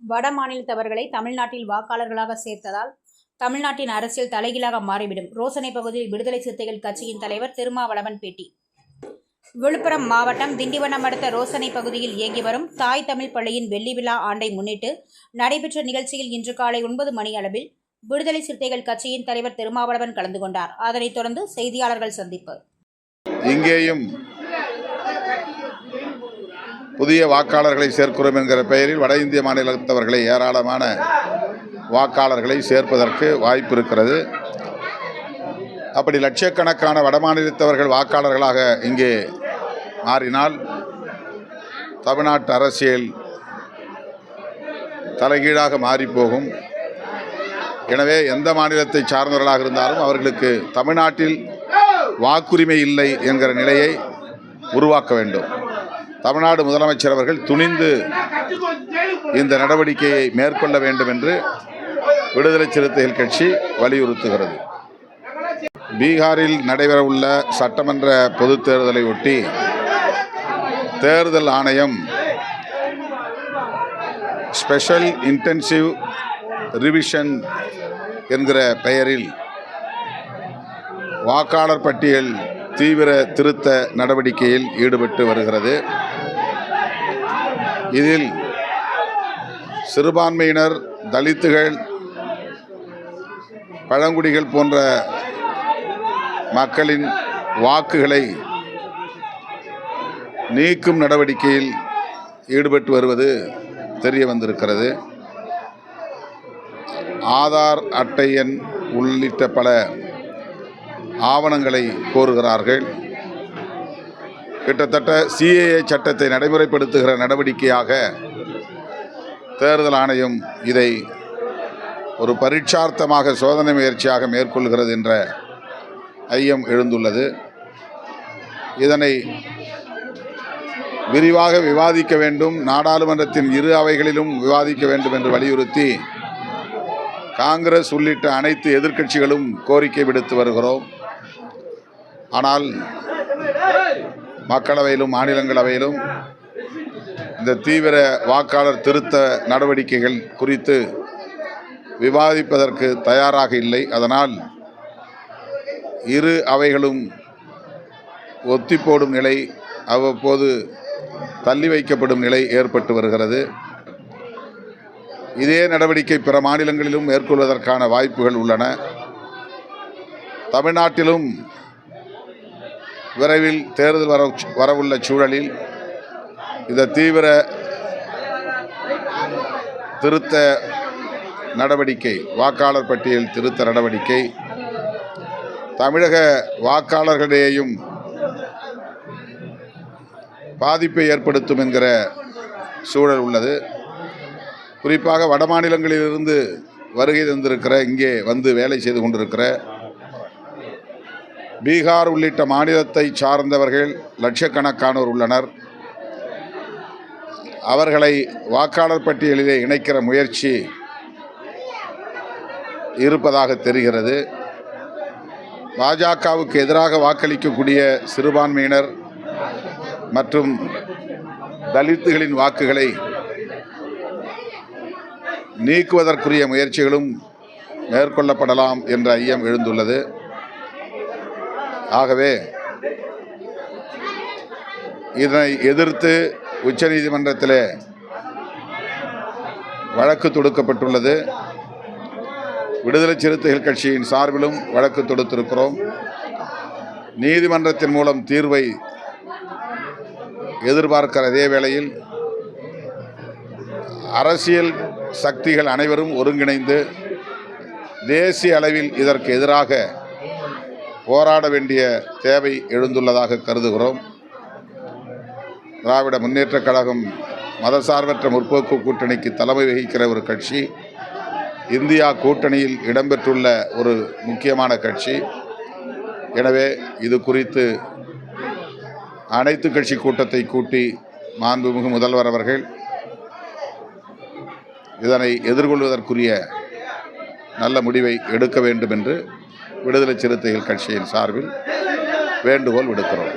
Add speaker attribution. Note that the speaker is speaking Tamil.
Speaker 1: வட மாநிலத்தவர்களை தமிழ்நாட்டில் வாக்காளர்களாக சேர்த்ததால் தமிழ்நாட்டின் அரசியல் தலைகீழாக மாறிவிடும். ரோசனை பகுதியில் விடுதலை சிறுத்தைகள் கட்சியின் தலைவர் திருமாவளவன் பேட்டி. விழுப்புரம் மாவட்டம் திண்டிவனம் அடுத்த ரோசனை பகுதியில் இயங்கி வரும் தாய் தமிழ் பள்ளியின் வெள்ளி விழா ஆண்டை முன்னிட்டு நடைபெற்ற நிகழ்ச்சியில் இன்று காலை ஒன்பது மணி அளவில் விடுதலை சிறுத்தைகள் கட்சியின் தலைவர் திருமாவளவன் கலந்து கொண்டார். அதனைத் தொடர்ந்து செய்தியாளர்கள் சந்திப்பு.
Speaker 2: இங்கேயும் புதிய வாக்காளர்களை சேர்க்கிறோம் என்கிற பெயரில் வட இந்திய மாநிலத்தவர்களை ஏராளமான வாக்காளர்களை சேர்ப்பதற்கு வாய்ப்பு இருக்கிறது. அப்படி லட்சக்கணக்கான வடமாநிலத்தவர்கள் வாக்காளர்களாக இங்கே மாறினால் தமிழ்நாட்டு அரசியல் தலைகீழாக மாறிப்போகும். எனவே எந்த மாநிலத்தை சார்ந்தவர்களாக இருந்தாலும் அவர்களுக்கு தமிழ்நாட்டில் வாக்குரிமை இல்லை என்கிற நிலையை உருவாக்க வேண்டும். தமிழ்நாடு முதலமைச்சர் அவர்கள் துணிந்து இந்த நடவடிக்கையை மேற்கொள்ள வேண்டும் என்று விடுதலை சிறுத்தைகள் கட்சி வலியுறுத்துகிறது. பீகாரில் நடைபெறவுள்ள சட்டமன்ற பொதுத் தேர்தலை ஒட்டி தேர்தல் ஆணையம் ஸ்பெஷல் இன்டென்சிவ் ரிவிஷன் என்கிற பெயரில் வாக்காளர் பட்டியல் தீவிர திருத்த நடவடிக்கையில் ஈடுபட்டு வருகிறது. இதில் சிறுபான்மையினர் தலித்துகள் பழங்குடிகள் போன்ற மக்களின் வாக்குகளை நீக்கும் நடவடிக்கையில் ஈடுபட்டு வருவது தெரிய வந்திருக்கிறது. ஆதார் அட்டை எண் உள்ளிட்ட பல ஆவணங்களை கோருகிறார்கள். கிட்டத்தட்ட சிஏஏ சட்டத்தை நடைமுறைப்படுத்துகிற நடவடிக்கையாக தேர்தல் ஆணையம் இதை ஒரு பரீட்சார்த்தமாக சோதனை முயற்சியாக மேற்கொள்கிறது என்ற ஐயம் எழுந்துள்ளது. இதனை விரிவாக விவாதிக்க வேண்டும். நாடாளுமன்றத்தின் இரு அவைகளிலும் விவாதிக்க வேண்டும் என்று வலியுறுத்தி காங்கிரஸ் உள்ளிட்ட அனைத்து எதிர்க்கட்சிகளும் கோரிக்கை விடுத்து வருகிறோம். ஆனால் மக்களவையிலும் மாநிலங்களவையிலும் இந்த தீவிர வாக்காளர் திருத்த நடவடிக்கைகள் குறித்து விவாதிப்பதற்கு தயாராக இல்லை. அதனால் இரு அவைகளும் ஒத்திப்போடும் நிலை அவ்வப்போது தள்ளி வைக்கப்படும் நிலை ஏற்பட்டு வருகிறது. இதே நடவடிக்கை பிற மாநிலங்களிலும் மேற்கொள்வதற்கான வாய்ப்புகள் உள்ளன. தமிழ்நாட்டிலும் விரைவில் தேர்தல் வர வரவுள்ள சூழலில் இந்த தீவிர திருத்த நடவடிக்கை வாக்காளர் பட்டியல் திருத்த நடவடிக்கை தமிழக வாக்காளர்களிடையேயும் பாதிப்பை ஏற்படுத்தும் என்கிற சூழல் உள்ளது. குறிப்பாக வட மாநிலங்களிலிருந்து வருகை தந்திருக்கிற இங்கே வந்து வேலை செய்து கொண்டிருக்கிற பீகார் உள்ளிட்ட மாநிலத்தை சார்ந்தவர்கள் லட்சக்கணக்கானோர் உள்ளனர். அவர்களை வாக்காளர் பட்டியலிலே இணைக்கிற முயற்சி இருப்பதாக தெரிகிறது. பாஜகவுக்கு எதிராக வாக்களிக்கக்கூடிய சிறுபான்மையினர் மற்றும் தலித்துகளின் வாக்குகளை நீக்குவதற்குரிய முயற்சிகளும் மேற்கொள்ளப்படலாம் என்ற ஐயம் எழுந்துள்ளது. ஆகவே இதனை எதிர்த்து உச்சநீதிமன்றத்தில் வழக்கு தொடுக்கப்பட்டுள்ளது. விடுதலை சிறுத்தைகள் கட்சியின் சார்பிலும் வழக்கு தொடுத்திருக்கிறோம். நீதிமன்றத்தின் மூலம் தீர்வை எதிர்பார்க்கிற அதே வேளையில் அரசியல் சக்திகள் அனைவரும் ஒருங்கிணைந்து தேசிய அளவில் இதற்கு எதிராக போராட வேண்டிய தேவை எழுந்துள்ளதாக கருதுகிறோம். திராவிட முன்னேற்றக் கழகம் மதசார்பற்ற முற்போக்கு கூட்டணிக்கு தலைமை வகிக்கிற ஒரு கட்சி இந்தியா கூட்டணியில் இடம்பெற்றுள்ள ஒரு முக்கியமான கட்சி. எனவே இது குறித்து அனைத்து கட்சி கூட்டத்தை கூட்டி மாண்புமிகு முதல்வர் அவர்கள் இதனை எதிர்கொள்வதற்குரிய நல்ல முடிவை எடுக்க வேண்டும் என்று விடுதலை சிறுத்தைகள் கட்சியின் சார்பில் வேண்டுகோள் விடுக்கிறோம்.